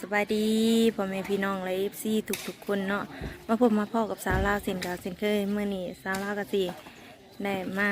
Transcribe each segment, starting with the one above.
สบายดีพ่อแม่พี่น้องและเอฟซีทุกทุกๆคนเนาะมาพบมาพ่อกับสาวลาวเส้นกาวเส้นเคยเมื่อนี้สาวลาวกะสีได้มา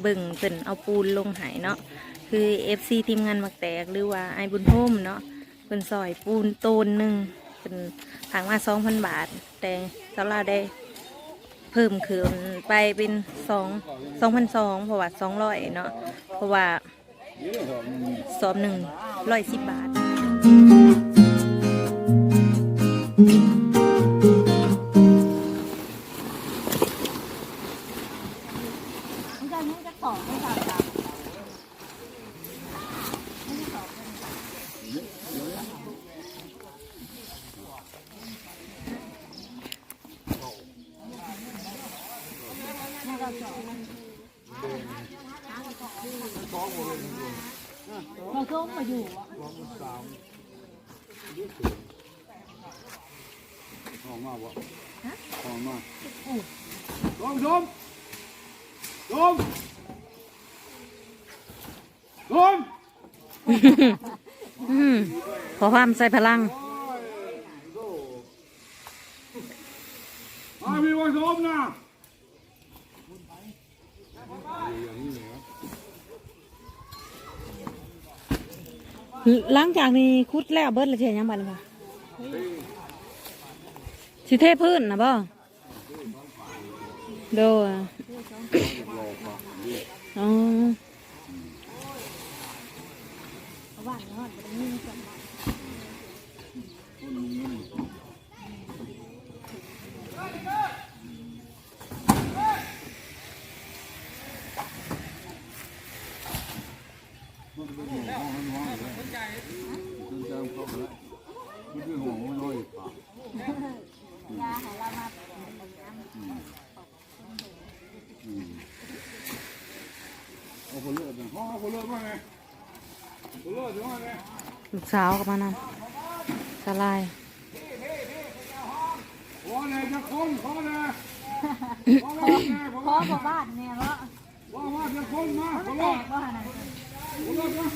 เบิ่งเพิ่นเอาปูนลงหายเนาะคือเอฟซีทีมงานมักแตกหรือว่าไอบุญโฮมเนาะเพิ่นซอยปูนโตนหนึ่งเป็นทางมาสองพันบาท แต่สาวลาวได้เพิ่มคืนไปเป็นสองสองพันสองเพราะว่าสองร้อยเนาะเพราะว่าสอบหนึ่งร้อยสิบบาท เราส้มมาอยู่อะทอง มากวะทองมากดมดมดมดมอืมขอความใส่พลังมามีวันดมนะหลังจากนี้คุดแล้วเบิดและเทียยังบันค่ะ สิเทพื้นนะบ่โดยอ๋อว่างนอนไปนี่ก่อนมันเป็นหัวห้องห้องเลยมันจะเข้าไปแล้วมันเป็นหัวง น้อยปากยาให้เรามาเอาคนเลือดนะห้องเอาคนเลือดมาไงคนเลือดมาไงลูกสาวกับมานำสลายขอเลยจะคนขอเลยขอเลยขอบ่บ้านเนี่ยเพราะว่าว่าจะคนมาขอแตเลือดกว่าน่ะขอเลือดมา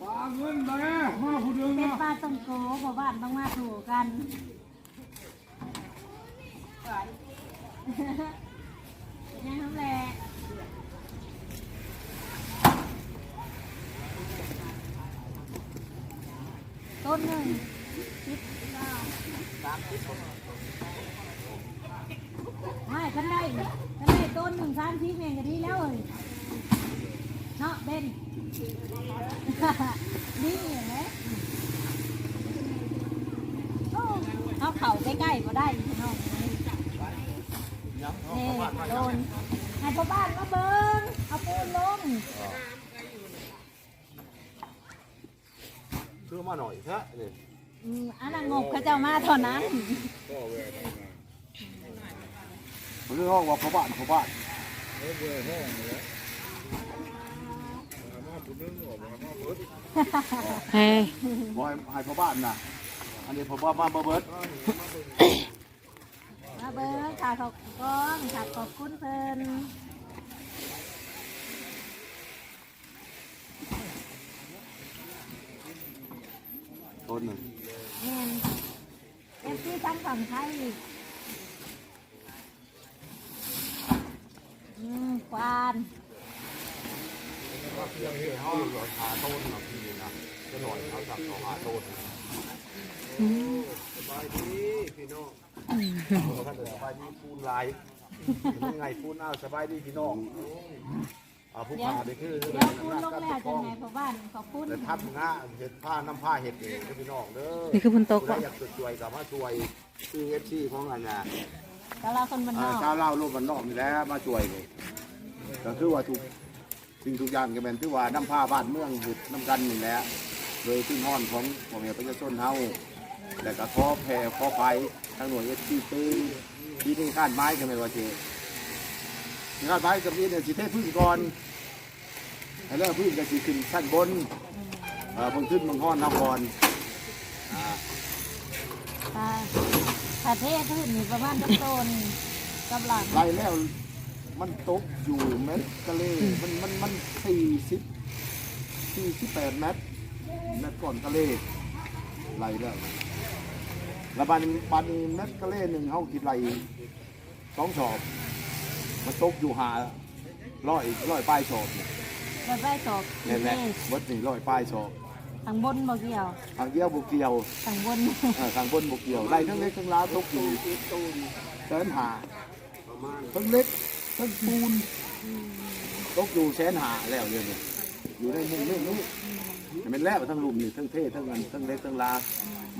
ปาเงินไปมาผู้เดียว เป็น นะ ปลาต้มโกบ่บ้านต้องมาถูกกันเป็นยังไงแหละต้นหนึ่งสิบเก้าไม่กันได้กันได้ต้นหนึ่งสามสิบเองก็ดีแล้วเอ้ยเนาะเบนนี่เห็นไหมโอ้ เข่าใกล้ๆก็ได้พี่น้องนี่โดนให้พ่อบ้านมาเบิ้งเอาปูนลงซื้อมาหน่อยแค่นี่อืมอันนั้นงบเขาเจ้ามาเท่านั้นเรื่องห้องว่าพ่อบ้านพ่อบ้านเฮ้ยบอยให้พ่อบ้านนะ อันนี้พ่อบ้านมาเบิดมาเบิ้งค่ะขอบกองค่ะขอบคุณเพิ่นต้นหนึ่งแม่นเอฟซีทั้งฝั่งไทยอืมควานเขาหาต้นนะพี่นะจะหน่อยเขาสั่งเขาหาต้นสบายดี พี่น้องท่านสบายดีปูนลายยังไงปูนอ้าวสบายดีพี่น้องอ่าผู้ขาไปคือเดี๋ยวคุณลงแล้วจะไงพ่อบ้านขอบคุณแต่ทำงาเห็ดผ้าน้ำผ้าเห็ดเองพี่น้องเด้อนี่คือพุ่นตกผู้ใดวะอยากช่วยกับมาช่วยคือเอฟซีของอันน่ะแต่เราคนบ้านนอกชาวเล่ารูปมันนอกนี่แหล้วมาช่วยนี่ก็คือว่าทุกสิ่งทุกอย่างก็เป็นที่ว่าน้ำผ้าบ้านเมืองหุดน้ำกันนี่แหละโดยที่ห้อนของพ่อแม่ประชาชนเฮา แล้วก็ขอแผ่ขอไปทางหน่วยเอสซีตื้อที่นี่ข้านไม้ก็ไม่ว่าเจข้านไม้กับนี่เนี่ยสิเทพื้นก่อนให้เริ่มพื้นก็สิขึ้นชั้นบนเอ่อเพิ่งขึ้นเมืองห้อนเฮาก่อนอ่าถ้าประเทศอื่นนี่ประมาณต้นต้นกำลังไล่แล้วมันตกอยู่เม็ดทะเลมันมันมันสี่สิบสี่สิบแปดเมตรเมตรก่อนทะเลไหลแล้ว แล้วบันบันเมตรทะเลหนึ่งเขาคิดไหลสองสอบ มันตกอยู่หาร้อยร้อยปลายสอบเนี่ยเราได้ตอบแน่แน่วัดนี่ร้อยปลายสอบทางบนบ่เกี่ยวทางเดียวบุกเกี่ยวทางบนเออทางบนบุกเกี่ยวไล่ทั้งเล็กทั้งล้าวตกอยู่แสนหาทั้งเล็กทั้งปูนตกอยู่แสนหาแล้วเนี่ยนี่อยู่ในมุมนี้นี่เป็นแล้วทั้งลุมนี่ทั้งเท่ทั้งเงินทั้งเล็กทั้งลา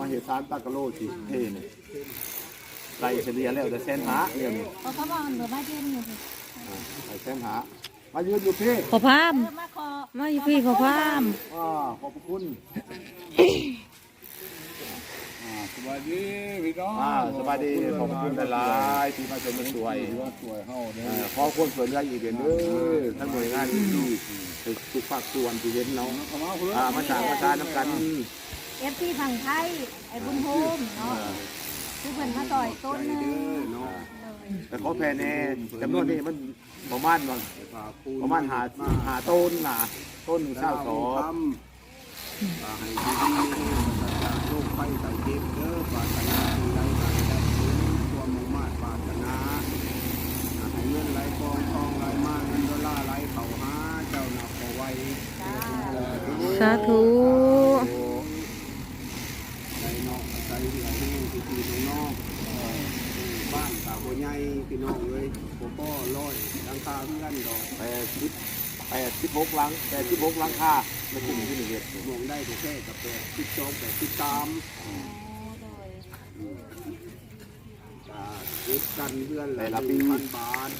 มาเหตุสารตากะโลสิเท่นี่ไล่เฉลี่ยแล้วแต่แสนหาเนี่ยนี่เพราะเขาบอกมันเหลือไม่เท่านี้อ่าไล่แสนหามายืนอยู่เท่ขอพามเออมาคอมาอยู่พี่ขอพามอ่าขอบพระคุณสวัสดีพี่น้องอ่าสบายดีขอบพระคุณหลายๆที่มาชมมันสวยว่าสวยเฮาเนี่ยเอ่อขอความสวยเหลืออีกเดือนเด้อทั้งหน่วยงานที่ทุกภาคส่วนที่เห็นเนาะเข้ามาเพื่ออ่ามาจากประชาน้ำกัน เอฟซีฝั่งไทยไอ้บุญโฮมเนาะคือเพิ่นมาต่อยต้นหนึงแต่ขอแผ่แน่จำนวนนี้มันประมาณว่าประมาณหาหาต้นน่ะต้นหนึ่งเศร้าสอบให้ดีๆโรคไข้ไข้เจ็บเด้อปรารถนาสิ่งใดก็ให้ได้สมความมุ่งมั่นปรารถนาให้เงินไหลกองทองไหลมาเงินดอลลาร์ไหลเข้าหาเจ้าหน้าขอไว้สาธุ ใจนอก ใจเหลือแห้งที่ที่นอกบ้านตาบัวใหญ่พี่น้องเลยพ่อพ่อร้อยดังตาเพื่อนดอกแปดสิบแปดสิบหกหลังแปดสิบหกหลังคาไม่ถึงที่หนึ่งเฮ็ดมองได้ก็แค่กับแปดสิบสองแปดสิบสามอ่าเก็บกันเพื่อนละหนึ่งพันบาท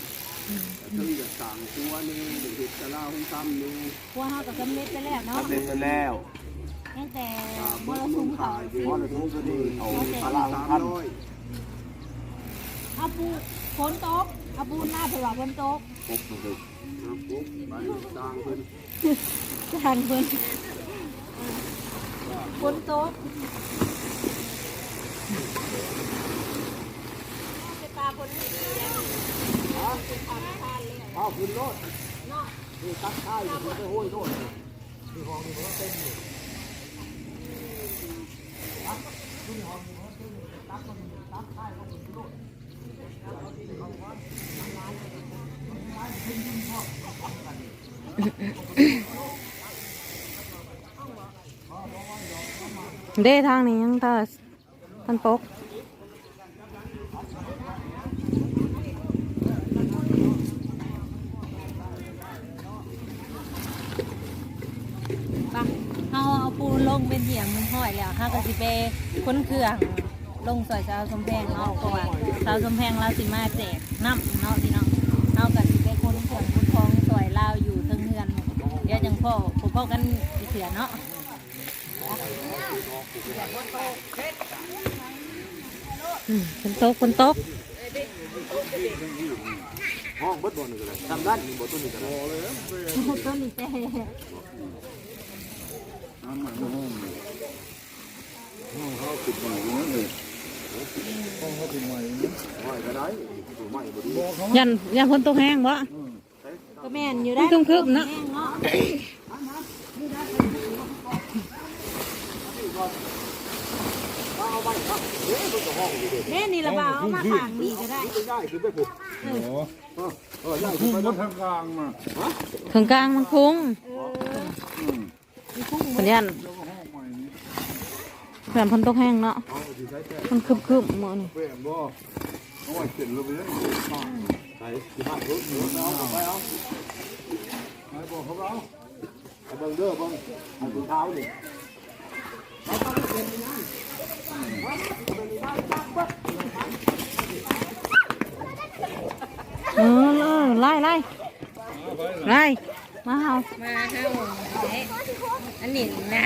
ถึงจะสั่งตัวนี่หนึ่งสิบจะเล่าให้ซ้ำนี่พวกเฮาก็สำเร็จไปแล้วเนาะทำเร็จไปแล้ว ตั้งแต่อ่าเบเมื่ออร์คุซุ้ณมเขาขายดีเพราะในทุกคดีเอาพัพลานสามพันร้อยเอาปูฝนตกเอาปูหน้าเผื่อว่าฝนตกพกมาเลยครับปุ๊บไปสร้างเพิ่นทางเพิ่นฝนตกไปปลาฝนนี่แล้วเอาขึ้นโลดนี่ตักท้ายมันไปห้อยโลดเเด้ทางนี้ยังเตาท่านปกปะเอาเอาปูลงเป็นเหี่ยงห้อยแล้วเฮาก็สิไปค้นเครื่องลงซอยชาวสมแพงเนาะเพราะว่าชาวสมแพงเราสิมาแจกน้ำเนาะพี่น้องเฮาก็สิไปค้นเครื่องค้นทองซอยลาวอยู่เทั้งเฮือนเดี๋ยวจังพ่อผมพ่อกันเถื่อเนาะ อืมฝนตกฝนตกห้องเบิดบ่นึงก็เลยทำด้านนี้บ่ตัวนี้ก็ได้ต้นนี้แต่น้ำมันห้องห้องเขาติดใหม่นั่นเลยห้องเขาติดใหม่นะห้อยก็ได้ตัวใหม่บ่ดีบอกเขายันยันฝนตกแห้งบ่ก็แม่นอยู่ได้มันครึมๆเนาะแห้งเนาะเอาไว้ครับเด้อมันก็ห้องอยู่เด้อ แม่นี่ละบาเอามาขางนี่ก็ได้นี่ก็ย้ายขึ้นไปพุ่นโอ้เออเออย้ายพุ่ขึ้งไปมาเนาะทางกลางมาถึงกลางมันคุ้งอืมผลยันแล้วก็ห้องใหม่นี้แผ่นฝนตกแห้งเนาะ มันคึมคึมๆมื้อนี่เปลี่ยนบ่เอาไว้เขียนลงไปเลยใส่สิบ้านรถรถเอาไปเอาไหนบอกเขาเอาเอาเบิ่งเด้อเบิ่งเอาถุงเท้านี่ เออเออไล่ไล่ไล่มาเฮามาเฮาอันนี้นะ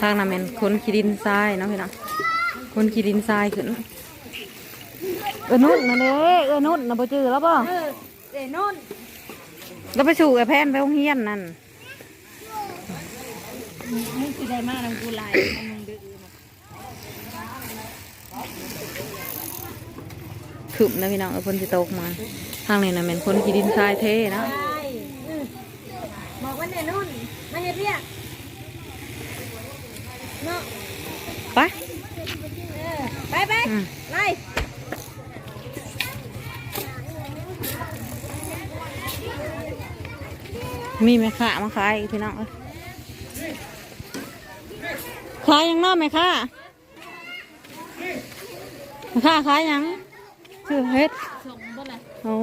ทางนั้นเป็นคนขี้ดินทรายเนาะพี่น้องคนขี้ดินทรายขึ้นเออนุ่นนั่นเด้เออนุ่นน่ะบ่จือแล้วบ่เออเอ้ยนุ่นแล้วไปสู่ไอ้แพนไปโรงเรียนนั่น มึงสิได้มาทางกูหลายมึงดื้อขขึ้นนะพี่น้องเออฝนสิตกมา ทางนี้นะแม่นคนกี่ดินทรายเทเนาะใช่อืมบอกว่าเนี่ยนุ่นมาเฮ็ดเรียกเนาะไปเออไปไปอืมไล่มีแม่ค้ามาขายอีกพี่น้องเอ้ย ขายหยังเนอกแม่ค้าแม่ค้าขายหยังชื่อเฮ็ดส่งบ่ล่ะโอ้